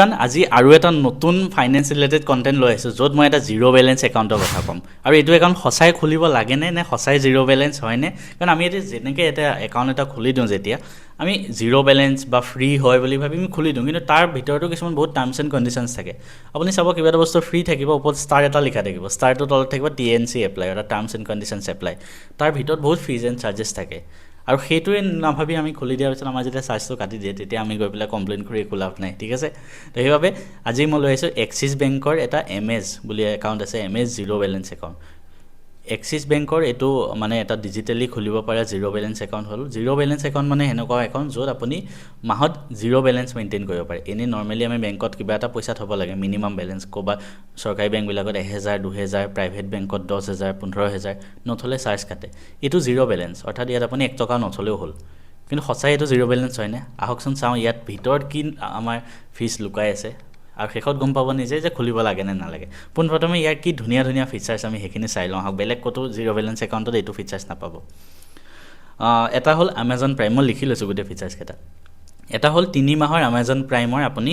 কাৰণ আজি আৰু এটা নতুন ফাইনেন্স ৰিলেটেড কণ্টেণ্ট লৈ আহিছোঁ, য'ত মই এটা জিৰ' বেলেঞ্চ একাউণ্টৰ কথা ক'ম। আৰু এইটো একাউণ্ট সঁচাই খুলিব লাগেনে নে সঁচাই জিৰ' বেলেঞ্চ হয়নে? কাৰণ আমি এতিয়া যেনেকৈ এটা একাউণ্ট এটা খুলি দিওঁ যেতিয়া, আমি জিৰ' বেলেঞ্চ বা ফ্ৰী হয় বুলি ভাবি আমি খুলি দিওঁ, কিন্তু তাৰ ভিতৰতো কিছুমান বহুত টাৰ্মছ এণ্ড কণ্ডিশ্যনছ থাকে। আপুনি চাব কিবা এটা বস্তু ফ্ৰী থাকিব, ওপৰত ষ্টাৰ এটা লিখা থাকিব ষ্টাৰটোৰ তলত থাকিব টি এন চি এপ্লাই এটা টাৰ্মছ এণ্ড কণ্ডিশ্যনছ এপ্লাই তাৰ ভিতৰত বহুত ফিজ এণ্ড চাৰ্জেছ থাকে। আৰু সেইটোৱে নাভাবি আমি খুলি দিয়াৰ পিছত আমাৰ যেতিয়া চাৰ্জটো কাটি দিয়ে তেতিয়া আমি গৈ পেলাই কমপ্লেইন কৰি একো লাভ নাই ঠিক আছে? তো সেইবাবে আজি মই লৈ আহিছোঁ এক্সিছ বেংকৰ এটা এম এছ বুলি একাউণ্ট আছে M S zero' balance account Axis বেংকৰ এইটো মানে এটা ডিজিটেলি খুলিব পৰা জিৰ' বেলেঞ্চ একাউণ্ট হ'ল। জিৰ' বেলেঞ্চ একাউণ্ট মানে সেনেকুৱা একাউণ্ট য'ত আপুনি মাহত জিৰ' বেলেঞ্চ মেইনটেইন কৰিব পাৰে। এনেই নৰ্মেলি আমি বেংকত কিবা এটা পইচা থ'ব লাগে মিনিমাম বেলেঞ্চ ক'ৰবাত চৰকাৰী বেংকবিলাকত এহেজাৰ দুহেজাৰ প্ৰাইভেট বেংকত দহ হেজাৰ পোন্ধৰ হেজাৰ নথ'লে চাৰ্জ কাটে। এইটো জিৰ' বেলেঞ্চ অৰ্থাৎ ইয়াত আপুনি এক টকা নথ'লেও হ'ল। কিন্তু সঁচাই এইটো জিৰ' বেলেঞ্চ হয়নে? আহকচোন চাওঁ ইয়াত ভিতৰত কি আমাৰ ফিজ লুকাই আছে। আৰু শেষত গম পাব নিজে যে খুলিব লাগে নে নালাগে। পোনপ্ৰথমে ইয়াৰ কি ধুনীয়া ধুনীয়া ফিচাৰ্ছ আমি সেইখিনি চাই লওঁ আহক বেলেগ ক'তো জিৰ' বেলেঞ্চ একাউণ্টত এইটো ফিচাৰ্ছ নাপাব। এটা হ'ল আমাজন প্ৰাইম মই লিখি লৈছোঁ গোটেই ফিচাৰ্ছকেইটা এটা হ'ল তিনি মাহৰ আমাজন প্ৰাইমৰ আপুনি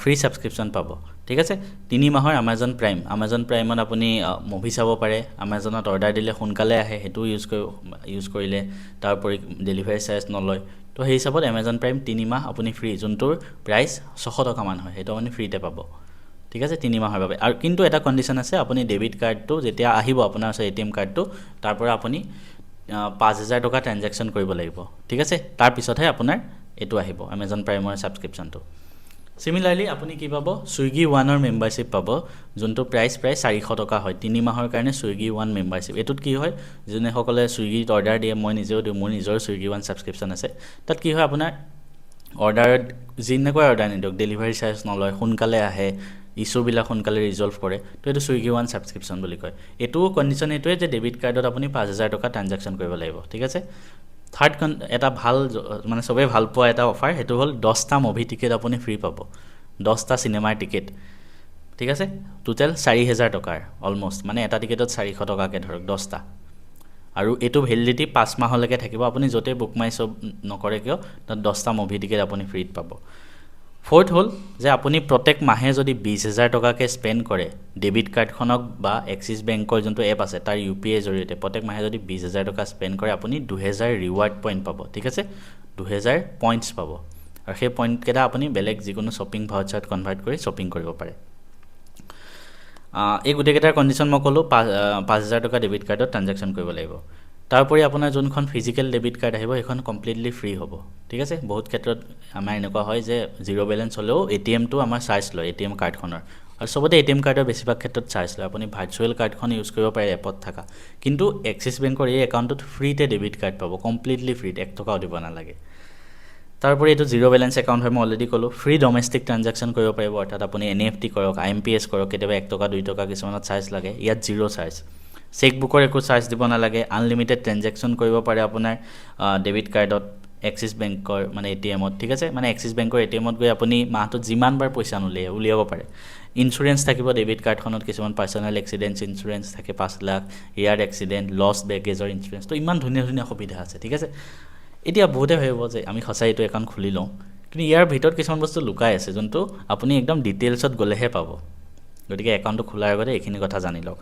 ফ্ৰী ছাবস্ক্ৰিপশ্যন পাব। ঠিক আছে? তিনি মাহৰ আমাজন প্ৰাইম আমাজন প্ৰাইমত আপুনি মুভি চাব পাৰে আমাজনত অৰ্ডাৰ দিলে সোনকালে আহে সেইটোও ইউজ কৰি ইউজ কৰিলে তাৰ উপৰি ডেলিভাৰী চাৰ্জ নলয়। তো সেই হিচাপত এমেজন প্ৰাইম তিনিমাহ আপুনি ফ্ৰী যোনটোৰ প্ৰাইচ ছশ টকামান হয়, সেইটো আপুনি ফ্ৰীতে পাব। ঠিক আছে, তিনিমাহৰ বাবে। আৰু কিন্তু এটা কণ্ডিশ্যন আছে, আপুনি ডেবিট কাৰ্ডটো যেতিয়া আহিব আপোনাৰ ওচৰত এ টি এম কাৰ্ডটো তাৰ পৰা আপুনি পাঁচ হাজাৰ টকা ট্ৰেনজেকশ্যন কৰিব লাগিব। ঠিক আছে তাৰপিছতহে আপোনাৰ এইটো আহিব এমেজন প্ৰাইমৰ ছাবস্ক্ৰিপশ্যনটো চিমিলাৰলি আপুনি কি পাব? ছুইগি ওৱানৰ মেম্বাৰশ্বিপ পাব যোনটো প্ৰাইচ প্ৰায় চাৰিশ টকা হয়। তিনি মাহৰ কাৰণে ছুইগি ওৱান মেম্বাৰশ্বিপ এইটোত কি হয়? যোনেসকলে ছুইগিত অৰ্ডাৰ দিয়ে মই নিজেও দিওঁ মোৰ নিজৰ ছুইগি ওৱান ছাবস্ক্ৰিপশ্যন আছে। তাত কি হয় আপোনাৰ? অৰ্ডাৰত যেনেকুৱাই অৰ্ডাৰ নিদিয়ক ডেলিভাৰী চাৰ্জ নলয় সোনকালে আহে ইছ্যুবিলাক সোনকালে ৰিজল্ভ কৰে তো এইটো ছুইগি ওৱান ছাবস্ক্ৰিপশ্যন বুলি কয়। এইটোও কণ্ডিশ্যন এইটোৱে যে ডেবিট কাৰ্ডত আপুনি পাঁচ হাজাৰ টকা ট্ৰানজেকশ্যন কৰিব লাগিব ঠিক আছে? থাৰ্ড কন এটা ভাল মানে চবেই ভাল পোৱা এটা অফাৰ সেইটো হ'ল দহটা মুভি টিকেট আপুনি ফ্ৰী পাব। দহটা চিনেমাৰ টিকেট ঠিক আছে? টোটেল চাৰি হেজাৰ টকাৰ অলম'ষ্ট মানে এটা টিকেটত চাৰিশ টকাকৈ ধৰক দহটা আৰু এইটো ভেলিডিটি পাঁচ মাহলৈকে থাকিব। আপুনি য'তেই বুক মাই চব নকৰে কিয় তাত দহটা মুভি টিকেট আপুনি ফ্ৰীত পাব। ফ'ৰ্থ হ'ল যে আপুনি প্ৰত্যেক মাহে যদি বিছ হেজাৰ টকাকৈ স্পেণ্ড কৰে ডেবিট কাৰ্ডখনক বা এক্সিছ বেংকৰ যোনটো এপ আছে তাৰ ইউ পি আইৰ জৰিয়তে প্ৰত্যেক মাহে যদি বিছ হেজাৰ টকা স্পেণ্ড কৰে আপুনি দুহেজাৰ ৰিৱাৰ্ড পইণ্ট পাব ঠিক আছে? দুহেজাৰ পইণ্টছ পাব। আৰু সেই পইণ্টকেইটা আপুনি বেলেগ যিকোনো শ্বপিং ভাউচাৰত কনভাৰ্ট কৰি শ্বপিং কৰিব পাৰে। এই গোটেইকেইটাৰ কণ্ডিশ্যন মই ক'লোঁ পাঁচ পাঁচ হাজাৰ টকা ডেবিট কাৰ্ডত ট্ৰানজেকশ্যন কৰিব লাগিব। তাৰোপৰি আপোনাৰ যোনখন ফিজিকেল ডেবিট কাৰ্ড আহিব, সেইখন কমপ্লিটলি ফ্ৰী হ'ব। ঠিক আছে? বহুত ক্ষেত্ৰত আমাৰ এনেকুৱা হয় যে জিৰ' বেলেঞ্চ হ'লেও এ টি এমটো আমাৰ চাৰ্জ লয় এ টি এম কাৰ্ডখনৰ আৰু চবতে এ টি এম কাৰ্ডৰ বেছিভাগ ক্ষেত্ৰত চাৰ্জ লয়। আপুনি ভাৰ্চুৱেল কাৰ্ডখন ইউজ কৰিব পাৰে এপত থকা। কিন্তু এক্সিছ বেংকৰ এই একাউণ্টটোত ফ্ৰীতে ডেবিট কাৰ্ড পাব কমপ্লিটলি ফ্ৰীত এক টকাও দিব নালাগে। তাৰোপৰি এইটো জিৰ' বেলেঞ্চ একাউণ্ট হয়, মই অলৰেডি ক'লোঁ ফ্ৰী ডমেষ্টিক ট্ৰানজেকশ্যন কৰিব পাৰিব, অৰ্থাৎ আপুনি এন এফ টি কৰক আই এম পি এছ কৰক, কেতিয়াবা এক টকা, দুই টকা কিছুমানত চাৰ্জ লাগে, ইয়াত জিৰ' চাৰ্জ চেকবুকৰ একো চাৰ্জ দিব নালাগে আনলিমিটেড ট্ৰেনজেকশ্যন কৰিব পাৰে আপোনাৰ ডেবিট কাৰ্ডত এক্সিছ বেংকৰ মানে এ টি এমত ঠিক আছে? মানে এক্সিছ বেংকৰ এ টি এমত গৈ আপুনি মাহটোত যিমানবাৰ পইচা নোলিয়াই উলিয়াব পাৰে। ইঞ্চুৰেঞ্চ থাকিব ডেবিট কাৰ্ডখনত কিছুমান পাৰ্চনেল এক্সিডেণ্টছ ইঞ্চুৰেঞ্চ থাকে, পাঁচ লাখ এয়াৰ এক্সিডেণ্ট লছ বেগেজৰ ইঞ্চুৰেঞ্চ তো ইমান ধুনীয়া ধুনীয়া সুবিধা আছে, ঠিক আছে? এতিয়া বহুতে ভাবিব যে, আমি সঁচাই এইটো একাউণ্ট খুলি লওঁ, কিন্তু ইয়াৰ ভিতৰত কিছুমান বস্তু লুকাই আছে, যোনটো আপুনি একদম ডিটেইলছত গ'লেহে পাব। গতিকে একাউণ্টটো খোলাৰ আগতে এইখিনি কথা জানি লওক।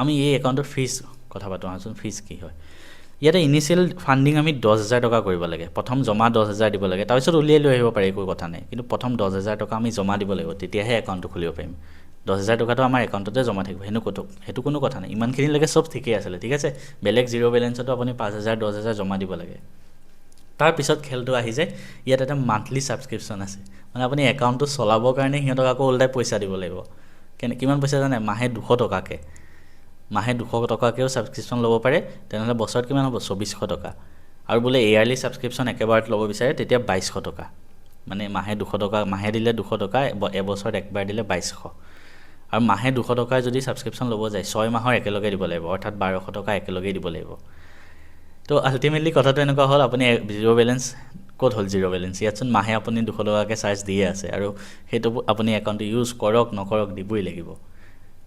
আমি এই একাউণ্টৰ ফিজ কথা পাতোঁ, আহাচোন ফিজ কি হয়? ইয়াতে ইনিচিয়েল ফাণ্ডিং আমি দহ হাজাৰ টকা কৰিব লাগে। প্ৰথম জমা দহ হাজাৰ দিব লাগে। তাৰপিছত উলিয়াই লৈ আহিব পাৰে, একো কথা নাই। কিন্তু প্ৰথম দহ হাজাৰ টকা আমি জমা দিব লাগিব, তেতিয়াহে একাউণ্টটো খুলিব পাৰিম। দহ হাজাৰ টকাটো আমাৰ একাউণ্টতে জমা থাকিব সেইটো ক'তো সেইটো কোনো কথা নাই। ইমানখিনিলৈকে চব ঠিকেই আছিলে, ঠিক আছে? বেলেগ জিৰ' বেলেঞ্চতো আপুনি পাঁচ হাজাৰ, দহ হাজাৰ জমা দিব লাগে। তাৰপিছত খেলটো আহি যায়, ইয়াত এটা মান্থলি ছাবস্ক্ৰিপশ্যন আছে। মানে আপুনি একাউণ্টটো চলাবৰ কাৰণে সিহঁতক আকৌ ওল্টাই পইচা দিব লাগিব। কেনে, কিমান পইচা জানে? মাহে দুশ টকাকৈ। মাহে দুশ টকাকৈও ছাবস্ক্ৰিপশ্যন ল'ব পাৰে তেনেহ'লে বছৰত কিমান হ'ব? চৌবিছশ টকা। আৰু বোলে ইয়াৰলি ছাবস্ক্ৰিপশ্যন একেবাৰত ল'ব বিচাৰে তেতিয়া বাইছশ টকা। মানে মাহে দুশ টকা মাহে দিলে দুশ টকা এব- এবছৰত একবাৰ দিলে বাইছশ। আৰু মাহে দুশ টকাৰ যদি ছাবস্ক্ৰিপশ্যন ল'ব যায় ছয় মাহৰ একেলগে দিব লাগিব অৰ্থাৎ বাৰশ টকা একেলগেই দিব লাগিব। তো আল্টিমেটলি কথাটো এনেকুৱা হ'ল আপুনি জিৰ' বেলেঞ্চ ক'ত হ'ল জিৰ' বেলেঞ্চ ইয়াতচোন মাহে আপুনি দুশ টকাকৈ চাৰ্জ দিয়ে আছে আৰু সেইটো আপুনি একাউণ্টটো ইউজ কৰক নকৰক দিবই লাগিব।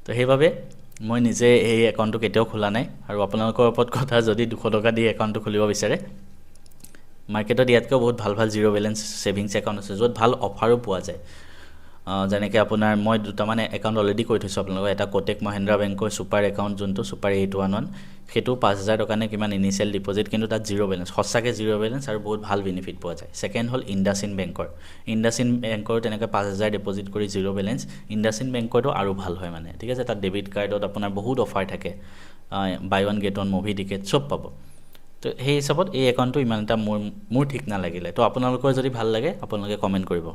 তো সেইবাবে মই নিজে এই একাউণ্টটো কেতিয়াও খোলা নাই আৰু আপোনালোকৰ ওপৰত কথা যদি দুশ টকা দি একাউণ্টটো খুলিব বিচাৰে মাৰ্কেটত ইয়াতকৈ বহুত ভাল ভাল জিৰ' বেলেঞ্চ ছেভিংছ একাউণ্ট আছে য'ত ভাল অফাৰো পোৱা যায়। যেনেকৈ আপোনাৰ মই দুটামান একাউণ্ট অলৰেডি কৈ থৈছোঁ আপোনালোকক এটা কোটেক মহিন্দ্ৰা বেংকৰ ছুপাৰ একাউণ্ট যোনটো ছুপাৰ এইট ওৱান ওৱান সেইটো পাঁচ হাজাৰ টকা নে কিমান ইনিচিয়েল ডিপ'জিট কিন্তু তাত জিৰ' বেলেঞ্চ সঁচাকৈ জিৰ' বেলেঞ্চ আৰু বহুত ভালো বেনিফিট পোৱা যায়। ছেকেণ্ড হ'ল ইণ্ডাচিন বেংকৰ ইণ্ডাচিন বেংকৰ তেনেকৈ পাঁচ হাজাৰ ডিপ'জিট কৰি জিৰ' বেলেঞ্চ ইণ্ডাচিন বেংকৰটো আৰু ভালো হয় মানে। ঠিক আছে, তাত ডেবিট কাৰ্ডত আপোনাৰ বহুত অফাৰ থাকে। Buy one get one movie ticket চব পাব। তো সেই হিচাপত এই একাউণ্টটো ইমান এটা মোৰ মোৰ ঠিক নালাগিলে। তো আপোনালোকৰ যদি ভালো লাগে, আপোনালোকে কমেণ্ট কৰিব।